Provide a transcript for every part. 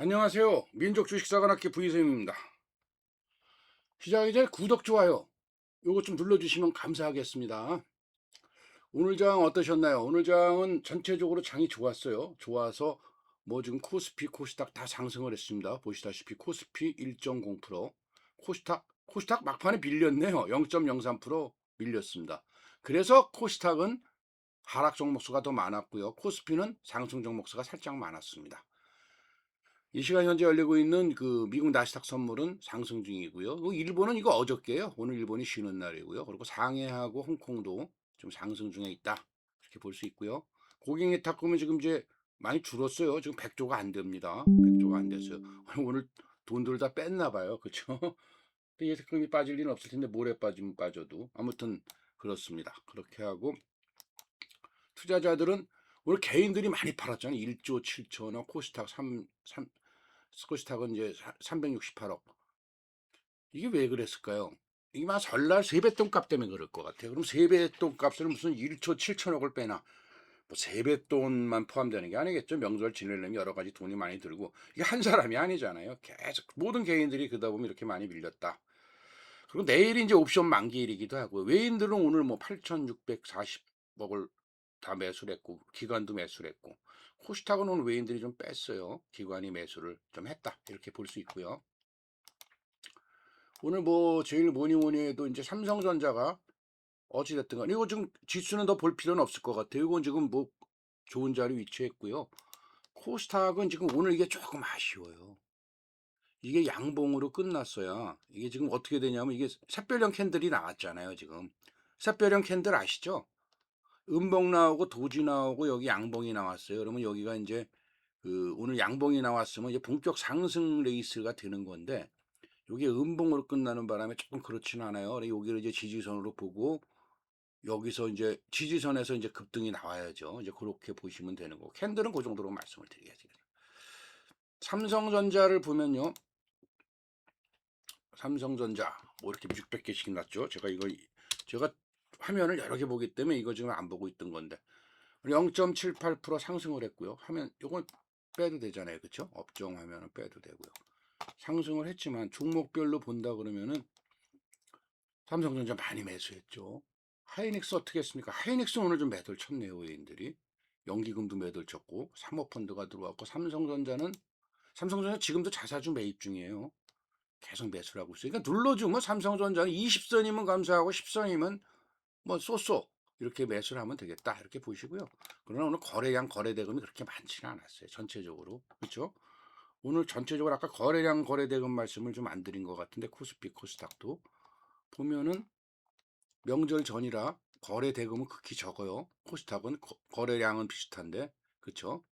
안녕하세요. 민족 주식사관학교 부이쌤입니다. 시작하기 전에 구독, 좋아요 요거 좀 눌러주시면 감사하겠습니다. 오늘 장 어떠셨나요? 오늘 장은 전체적으로 장이 좋았어요. 좋아서 뭐 지금 코스피, 코스닥 다 상승을 했습니다. 보시다시피 코스피 1.0%, 코스닥, 코스닥 막판에 밀렸네요. 0.03% 밀렸습니다. 그래서 코스닥은 하락 종목수가 더 많았고요. 코스피는 상승 종목수가 살짝 많았습니다. 이 시간 현재 열리고 있는 그 미국 나스닥 선물은 상승 중이고요. 그 일본은 이거 어저께요. 오늘 일본이 쉬는 날이고요. 그리고 상해하고 홍콩도 좀 상승 중에 있다. 이렇게 볼 수 있고요. 고객 예탁금은 지금 이제 많이 줄었어요. 지금 100조가 안 됩니다. 100조가 안 됐어요. 오늘 돈들 다 뺐나 봐요. 그렇죠? 예탁금이 빠질 리는 없을 텐데 모레 빠지면 빠져도 아무튼 그렇습니다. 그렇게 하고 투자자들은 오늘 개인들이 많이 팔았잖아요. 1조 7천억, 코스닥 3, 3 코스닥은 이제 368억. 이게 왜 그랬을까요? 막 설날 세뱃돈 값 때문에 그럴 것 같아요. 그럼 세뱃돈 값을 무슨 1조 7천억을 빼나? 뭐 세뱃돈만 포함되는 게 아니겠죠. 명절 지내려면 여러 가지 돈이 많이 들고 이게 한 사람이 아니잖아요. 계속 모든 개인들이 그러다 보면 이렇게 많이 밀렸다. 그리고 내일이 이제 옵션 만기일이기도 하고 외인들은 오늘 뭐 8,640억을 다 매수를 했고 기관도 매수를 했고 코스닥은 외인들이 좀 뺐어요. 기관이 매수를 좀 했다. 이렇게 볼 수 있고요. 오늘 뭐 제일 뭐니 뭐니 해도 이제 삼성전자가 어찌됐든 간 이거 지금 지수는 더 볼 필요는 없을 것 같아요. 이건 지금 뭐 좋은 자리 위치했고요. 코스닥은 지금 오늘 이게 조금 아쉬워요. 이게 양봉으로 끝났어야 이게 지금 어떻게 되냐면 이게 샛별형 캔들이 나왔잖아요. 지금 샛별형 캔들 아시죠? 음봉 나오고 도지 나오고 여기 양봉이 나왔어요. 그러면 여기가 이제 그 오늘 양봉이 나왔으면 이제 본격 상승 레이스가 되는 건데 이게 음봉으로 끝나는 바람에 조금 그렇지는 않아요. 여기를 이제 지지선으로 보고 여기서 이제 지지선에서 이제 급등이 나와야죠. 이제 그렇게 보시면 되는 거고 캔들은 그 정도로 말씀을 드려야지. 삼성전자를 보면요. 삼성전자 뭐 이렇게 600개씩 났죠. 제가 이걸 제가 화면을 여러 개 보기 때문에 이거 지금 안 보고 있던 건데 0.78% 상승을 했고요. 화면 요건 빼도 되잖아요. 그렇죠? 업종 화면은 빼도 되고요. 상승을 했지만 종목별로 본다 그러면은 삼성전자 많이 매수했죠. 하이닉스 어떻게 했습니까? 하이닉스 오늘 좀 매도를 쳤네요. 외인들이. 연기금도 매도를 쳤고 사모펀드가 들어왔고 삼성전자는 삼성전자 지금도 자사주 매입 중이에요. 계속 매수를 하고 있어요. 그러니까 눌러주면 삼성전자는 20선이면 감사하고 10선이면 뭐 쏘쏘 이렇게 매수를 하면 되겠다 이렇게 보시고요. 그러나 오늘 거래량 거래대금이 그렇게 많지는 않았어요. 전체적으로 그렇죠? 오늘 전체적으로 아까 거래량 거래대금 말씀을 좀 안 드린 것 같은데 코스피 코스닥도 보면은 명절 전이라 거래 대금은 극히 적어요. 코스닥은 거, 거래량은 비슷한데 그렇죠?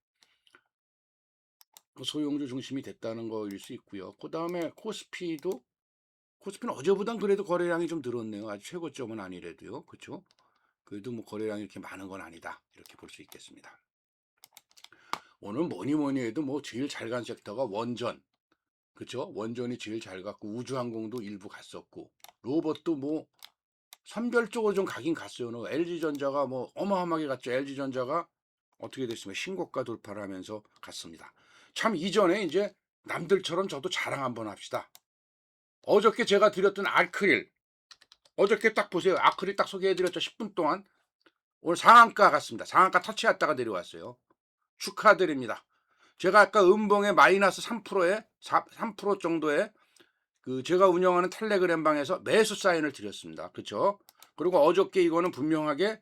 소형주 중심이 됐다는 거일 수 있고요. 그 다음에 코스피도 코스피는 어제보단 그래도 거래량이 좀 늘었네요. 아주 최고점은 아니래도요. 그렇죠? 그래도 뭐 거래량이 이렇게 많은 건 아니다. 이렇게 볼 수 있겠습니다. 오늘 뭐니 뭐니 해도 뭐 제일 잘 간 섹터가 원전. 그렇죠? 원전이 제일 잘 갔고 우주항공도 일부 갔었고 로봇도 뭐 선별적으로 좀 가긴 갔어요. LG전자가 뭐 어마어마하게 갔죠. LG전자가 어떻게 됐으면 신고가 돌파를 하면서 갔습니다. 참 이전에 이제 남들처럼 저도 자랑 한번 합시다. 어저께 제가 드렸던 아크릴 어저께 딱 보세요. 아크릴 딱 소개해드렸죠. 10분 동안 오늘 상한가 갔습니다. 상한가 터치했다가 내려왔어요. 축하드립니다. 제가 아까 음봉에 마이너스 3%에 3% 정도의 그 제가 운영하는 텔레그램 방에서 매수 사인을 드렸습니다. 그렇죠? 그리고 어저께 이거는 분명하게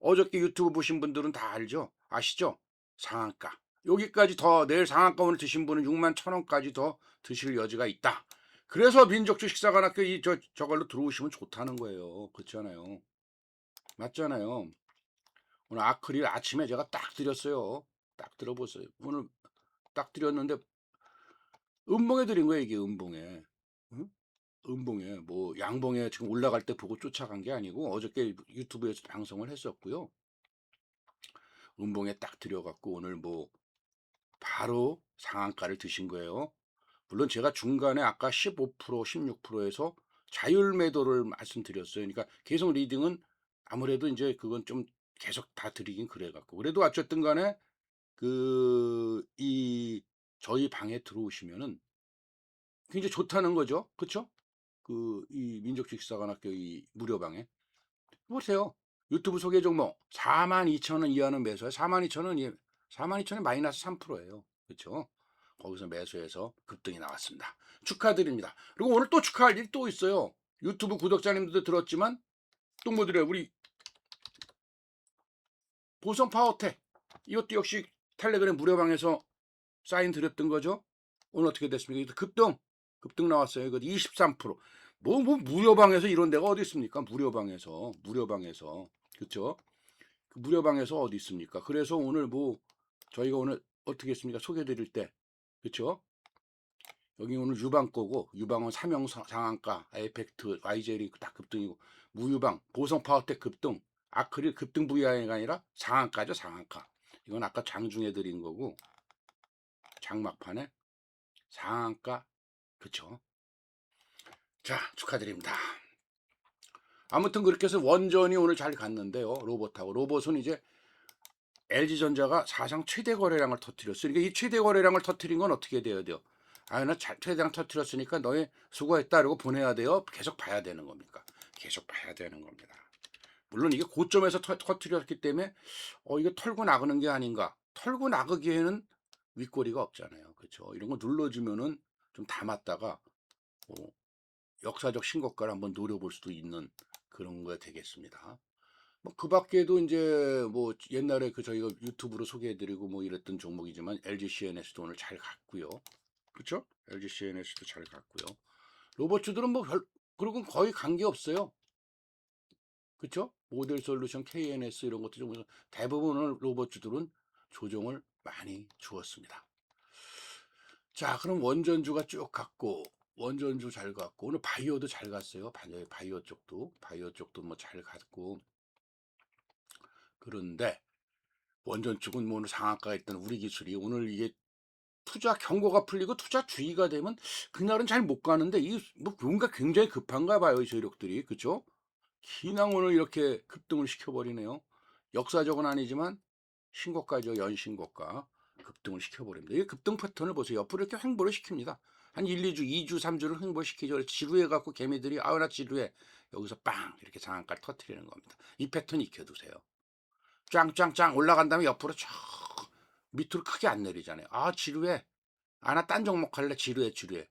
어저께 유튜브 보신 분들은 다 알죠? 아시죠? 상한가. 여기까지 더 내일 상한가 오늘 드신 분은 6만 1 원까지 더 드실 여지가 있다. 그래서 민족 주 식사관학교 이 저 저걸로 들어오시면 좋다는 거예요. 그렇잖아요. 맞잖아요. 오늘 아크릴 아침에 제가 딱 드렸어요. 딱 들어보세요. 오늘 딱 드렸는데 음봉에 드린 거예요. 이게 음봉에. 응? 음봉에 뭐 양봉에 지금 올라갈 때 보고 쫓아간 게 아니고 어저께 유튜브에서 방송을 했었고요. 음봉에 딱 들여갖고 오늘 뭐 바로 상한가를 드신 거예요. 물론 제가 중간에 아까 15% 16%에서 자율 매도를 말씀드렸어요. 그러니까 계속 리딩은 아무래도 이제 그건 좀 계속 다 드리긴 그래 갖고 그래도 어쨌든 간에 그 이 저희 방에 들어오시면은 굉장히 좋다는 거죠. 그쵸? 그, 이 민족주식사관학교 이 무료방에. 보세요. 유튜브 소개 종목 42,000원 이하는 매수해 42,000원 42,000원 마이너스 3%예요. 그렇죠? 거기서 매수해서 급등이 나왔습니다. 축하드립니다. 그리고 오늘 또 축하할 일이 또 있어요. 유튜브 구독자님들도 들었지만 또 뭐더래요? 우리 보성 파워텍 이것도 역시 텔레그램 무료방에서 사인 드렸던 거죠. 오늘 어떻게 됐습니까? 급등 급등 나왔어요. 이거 23%. 뭐, 뭐, 무료방에서 이런 데가 어디 있습니까? 무료방에서. 무료방에서. 그쵸? 그 무료방에서 어디 있습니까? 그래서 오늘 뭐, 저희가 오늘 어떻게 했습니까? 소개 드릴 때. 그쵸? 여기 오늘 유방 거고, 유방은 삼형 사- 상한가, 에펙트, YJ리 다 급등이고, 무유방, 보성 파워텍 급등, 아크릴 급등 VI가 아니라 상한가죠, 상한가. 이건 아까 장중에 드린 거고, 장막판에 상한가, 그쵸? 자, 축하드립니다. 아무튼 그렇게 해서 원전이 오늘 잘 갔는데요. 로봇하고. 로봇은 이제 LG전자가 사상 최대 거래량을 터뜨렸어요. 그러니까 이 최대 거래량을 터뜨린 건 어떻게 돼야 돼요? 아, 나 자- 최대량 터뜨렸으니까 너희 수고했다. 이러고 보내야 돼요. 계속 봐야 되는 겁니까? 계속 봐야 되는 겁니다. 물론 이게 고점에서 터, 터뜨렸기 때문에 어, 이거 털고 나가는 게 아닌가. 털고 나가기에는 윗꼬리가 없잖아요. 그렇죠? 이런 거 눌러주면은 좀 담았다가 뭐 역사적 신고가를 한번 노려볼 수도 있는 그런 거 되겠습니다. 뭐그 밖에도 이제 뭐 옛날에 그 저희가 유튜브로 소개해드리고 뭐 이랬던 종목이지만 LG CNS도 오늘 잘 갔고요. 그렇죠? LG CNS도 잘 갔고요. 로봇주들은 뭐 별, 그리고 거의 관계 없어요. 그렇죠? 모델 솔루션, KNS 이런 것들 중 대부분의 로봇주들은 조정을 많이 주었습니다. 자, 그럼 원전주가 쭉 갔고 원전주 잘 갔고 오늘 바이오도 잘 갔어요. 바이오, 바이오 쪽도 바이오 쪽도 뭐 잘 갔고 그런데 원전 쪽은 뭐 오늘 상한가가 있던 우리 기술이 오늘 이게 투자 경고가 풀리고 투자 주의가 되면 그날은 잘 못 가는데 이게 뭐 뭔가 굉장히 급한가 봐요 이 세력들이 그죠? 기낭 오늘 이렇게 급등을 시켜버리네요. 역사적은 아니지만 신고가죠 연신고가 급등을 시켜버립니다. 이 급등 패턴을 보세요. 옆으로 이렇게 횡보를 시킵니다. 한 1, 2주, 2주, 3주를 횡보시키죠. 지루해갖고 개미들이 아우 나 지루해. 여기서 빵 이렇게 상한가를 터트리는 겁니다. 이 패턴 익혀두세요. 짱짱짱 올라간 다음에 옆으로 쫙 밑으로 크게 안 내리잖아요. 아 지루해. 아 나 딴 종목 할래. 지루해 지루해.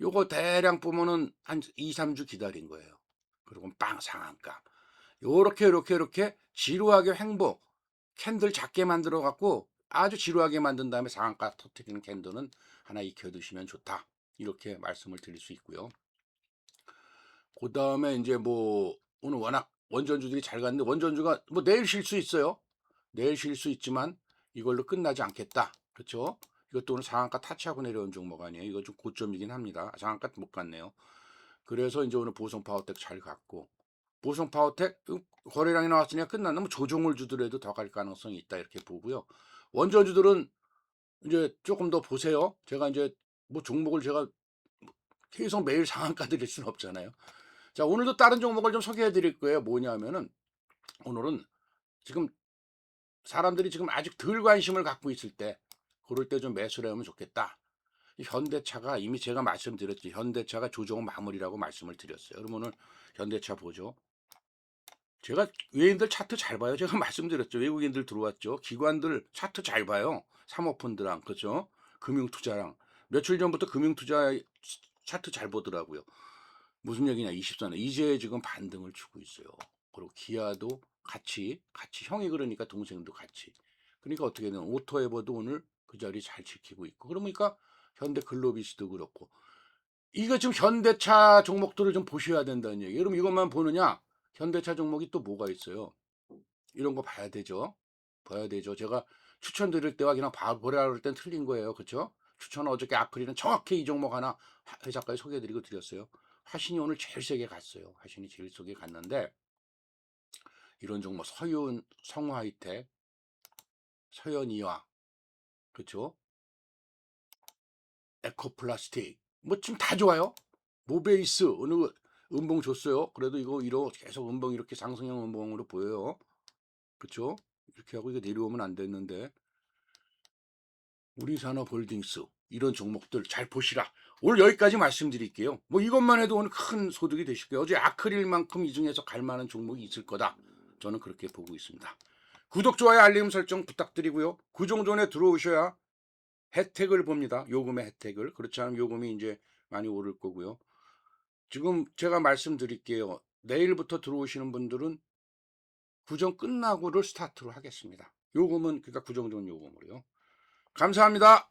요거 대량 보면은 한 2, 3주 기다린 거예요. 그리고 빵 상한가. 요렇게 요렇게 요렇게 지루하게 횡보 캔들 작게 만들어 갖고 아주 지루하게 만든 다음에 상한가 터트리는 캔들은 하나 익혀 두시면 좋다. 이렇게 말씀을 드릴 수 있고요. 그 다음에 이제 뭐 오늘 워낙 원전주들이 잘 갔는데 원전주가 뭐 내일 쉴 수 있어요. 내일 쉴 수 있지만 이걸로 끝나지 않겠다. 그렇죠? 이것도 오늘 상한가 타치하고 내려온 종목 아니에요. 이거 좀 고점이긴 합니다. 상한가 못 갔네요. 그래서 이제 오늘 보성 파워텍 잘 갔고 보성 파워텍 거래량이 나왔으니까 끝났나 뭐 조종을 주더라도 더 갈 가능성이 있다 이렇게 보고요. 원전주들은 이제 조금 더 보세요. 제가 이제 뭐 종목을 제가 계속 매일 상한가 드릴 수는 없잖아요. 자, 오늘도 다른 종목을 좀 소개해 드릴 거예요. 뭐냐면은 오늘은 지금 사람들이 지금 아직 덜 관심을 갖고 있을 때 그럴 때 좀 매수를 하면 좋겠다. 이 현대차가 이미 제가 말씀드렸지. 현대차가 조정 마무리라고 말씀을 드렸어요. 오늘 현대차 보죠. 제가 외인들 차트 잘 봐요. 제가 말씀드렸죠. 외국인들 들어왔죠. 기관들 차트 잘 봐요. 사모펀드랑 그죠? 금융투자랑 며칠 전부터 금융투자 차트 잘 보더라고요. 무슨 얘기냐? 24년 이제 지금 반등을 주고 있어요. 그리고 기아도 같이 같이 형이 그러니까 동생도 같이. 그러니까 어떻게든 오토에버도 오늘 그 자리 잘 지키고 있고 그러니까 현대 글로비스도 그렇고 이거 지금 현대차 종목들을 좀 보셔야 된다는 얘기예요. 그럼 이것만 보느냐? 현대차 종목이 또 뭐가 있어요? 이런 거 봐야 되죠. 봐야 되죠. 제가 추천드릴 때와 그냥 봐 보라 그럴 땐 틀린 거예요. 그렇죠? 추천 어저께 아크릴은 정확히 이 종목 하나 회사까지 소개해드리고 드렸어요. 화신이 오늘 제일 세게 갔어요. 화신이 제일 세게 갔는데 이런 종목 서윤, 성화이텍, 서현이와 그렇죠? 에코플라스틱 뭐 지금 다 좋아요. 모베이스 어느 음봉 줬어요. 그래도 이거 이러 계속 음봉 이렇게 상승형 음봉으로 보여요. 그렇죠? 이렇게 하고 이거 내려오면 안 됐는데 우리산업홀딩스 이런 종목들 잘 보시라. 오늘 여기까지 말씀드릴게요. 뭐 이것만 해도 오늘 큰 소득이 되실 거예요. 어제 아크릴만큼 이 중에서 갈 만한 종목이 있을 거다. 저는 그렇게 보고 있습니다. 구독, 좋아요, 알림 설정 부탁드리고요. 그 정도에 들어오셔야 혜택을 봅니다. 요금의 혜택을. 그렇지 않으면 요금이 이제 많이 오를 거고요. 지금 제가 말씀드릴게요. 내일부터 들어오시는 분들은 구정 끝나고를 스타트로 하겠습니다. 요금은 그러니까 구정 전 요금으로요. 감사합니다.